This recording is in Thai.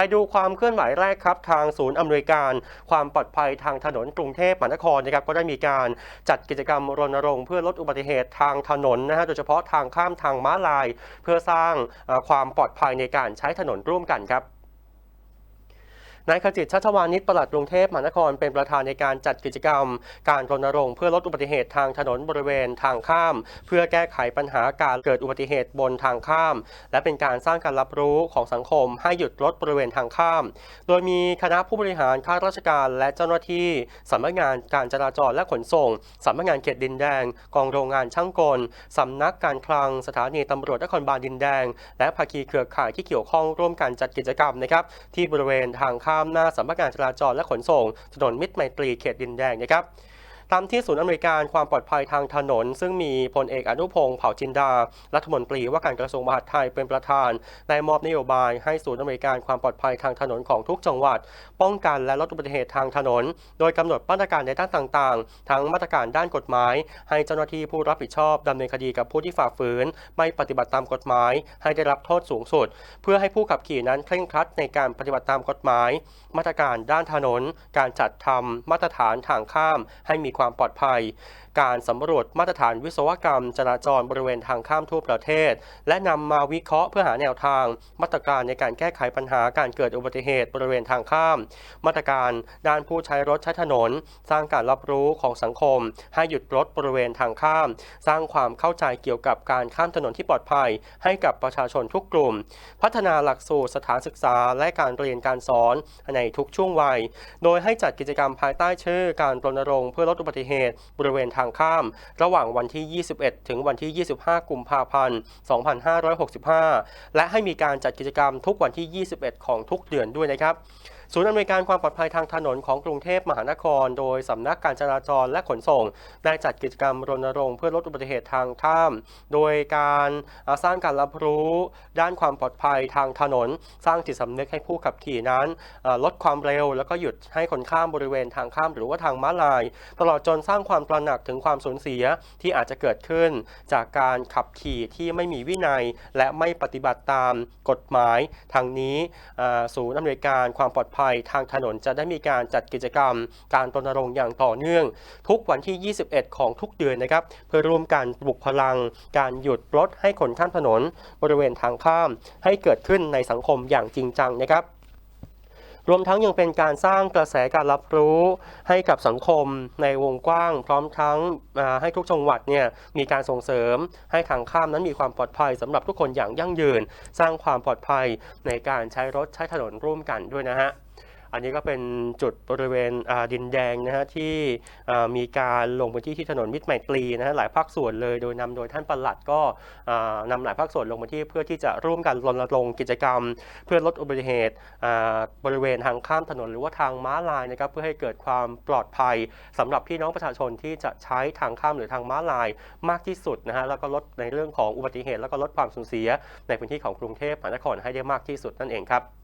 ไปดูความเคลื่อนไหวแรกครับทางศูนย์อำนวยการ ความปลอดภัยทางถนนกรุงเทพมหานครนะครับก็ได้มีการจัดกิจกรรมรณรงค์เพื่อลดอุบัติเหตุทางถนนนะฮะโดยเฉพาะทางข้ามทางม้าลาย เพื่อสร้างความปลอดภัยในการใช้ถนนร่วมกันครับ นายขจิตชัชวานิชปลัดกรุงเทพมหานครเป็นประธานในการจัดกิจกรรม การรณรงค์เพื่อลดอุบัติเหตุทางถนนบริเวณทางข้าม เพื่อแก้ไขปัญหาการเกิดอุบัติเหตุบนทางข้าม และเป็นการสร้างการรับรู้ของสังคมให้หยุดรถบริเวณทางข้าม โดยมีคณะผู้บริหารข้าราชการและเจ้าหน้าที่สำนักงานการจราจรและขนส่งสำนักงานเขตดินแดง กองโรงงานช่างกลสำนักการคลังสถานีตำรวจนครบาลดินแดง และภาคีเครือข่ายที่เกี่ยวข้องร่วมกันจัดกิจกรรมนะครับที่บริเวณทางข้ามหน้าสำนักงานจราจรและขนส่ง ถนนมิตรไมตรีเขตดินแดงนะครับ ตามที่ศูนย์อำนวยการความปลอดภัยทางถนน ซึ่งมีพลเอกอนุพงศ์เผ่าจินดา รัฐมนตรีว่าการกระทรวงมหาดไทยเป็นประธานได้มอบนโยบายให้ศูนย์อำนวยการความปลอดภัยทางถนนของทุกจังหวัด ป้องกันและลดอุบัติเหตุทางถนน โดยกำหนดมาตรการในด้านต่างๆ ทั้งมาตรการด้านกฎหมาย ให้เจ้าหน้าที่ผู้รับผิดชอบดำเนินคดีกับผู้ที่ฝ่าฝืน ไม่ปฏิบัติตามกฎหมาย ให้ได้รับโทษสูงสุด เพื่อให้ผู้ขับขี่นั้นเคร่งครัดในการปฏิบัติตามกฎหมาย มาตรการด้านถนน การจัดทำมาตรฐานทางข้าม ให้มีความปลอดภัย การสำรวจมาตรฐานวิศวกรรม จราจรบริเวณทางข้ามทั่วประเทศ และนำมาวิเคราะห์เพื่อหาแนวทาง มาตรการในการแก้ไขปัญหาการเกิดอุบัติเหตุบริเวณทางข้าม มาตรการด้านผู้ใช้รถใช้ถนน สร้างการรับรู้ของสังคม ให้หยุดรถบริเวณทางข้าม สร้างความเข้าใจเกี่ยวกับการข้ามถนนที่ปลอดภัย ให้กับประชาชนทุกกลุ่ม พัฒนาหลักสูตรสถานศึกษา และการเรียนการสอนในทุกช่วงวัย โดยให้จัดกิจกรรมภายใต้ชื่อการรณรงค์เพื่อลดอุบัติเหตุ บริเวณทางข้าม ระหว่างวันที่ 21 ถึงวันที่ 25 กุมภาพันธ์ 2565 และให้มีการจัดกิจกรรมทุกวันที่ 21 ของทุกเดือนด้วยนะครับ ศูนย์อำนวยการความปลอดภัยทางถนนของกรุงเทพมหานคร โดยสำนักการจราจรและขนส่ง ได้จัดกิจกรรมรณรงค์เพื่อลดอุบัติเหตุทางข้าม โดยการสร้างการรับรู้ด้านความปลอดภัยทางถนน สร้างจิตสำนึกให้ผู้ขับขี่นั้นลดความเร็ว แล้วก็หยุดให้คนข้ามบริเวณทางข้ามหรือว่าทางม้าลาย ตลอดจนสร้างความตระหนักถึงความสูญเสียที่อาจจะเกิดขึ้น จากการขับขี่ที่ไม่มีวินัย และไม่ปฏิบัติตามกฎหมายทางนี้ศูนย์อำนวยการความปลอดภัยทางถนนจะได้มีการจัดกิจกรรม การรณรงค์อย่างต่อเนื่อง ทุกวันที่ 21 ของทุกเดือนนะครับ เพื่อร่วมกันปลุกพลัง การหยุดรถให้คนข้ามถนน บริเวณทางข้าม ให้เกิดขึ้นในสังคมอย่างจริงจังนะครับ รวมทั้งยังเป็นการสร้างกระแสการรับรู้ให้กับสังคมในวงกว้าง พร้อมทั้งให้ทุกจังหวัดเนี่ยมีการส่งเสริมให้ทางข้ามนั้นมีความปลอดภัยสำหรับทุกคนอย่างยั่งยืน สร้างความปลอดภัยในการใช้รถใช้ถนนร่วมกันด้วยนะฮะ อันนี้ก็เป็นจุดบริเวณดินแดงนะฮะที่มีการลงพื้นที่ที่ถนนมิตรไมตรีนะฮะหลายภาคส่วนเลยโดยนำโดยท่านปลัดก็อ่านำหลายภาคส่วนลงพื้นที่เพื่อที่จะร่วมกันรณรงค์กิจกรรม เพื่อลดอุบัติเหตุบริเวณทางข้ามถนนหรือว่าทางม้าลายนะครับเพื่อให้เกิดความปลอดภัยสำหรับพี่น้องประชาชนที่จะใช้ทางข้ามหรือทางม้าลายมากที่สุดนะฮะแล้วก็ลดในเรื่องของอุบัติเหตุ แล้วก็ลดความสูญเสีย ในพื้นที่ของกรุงเทพมหานครให้ได้มากที่สุดนั่นเองครับ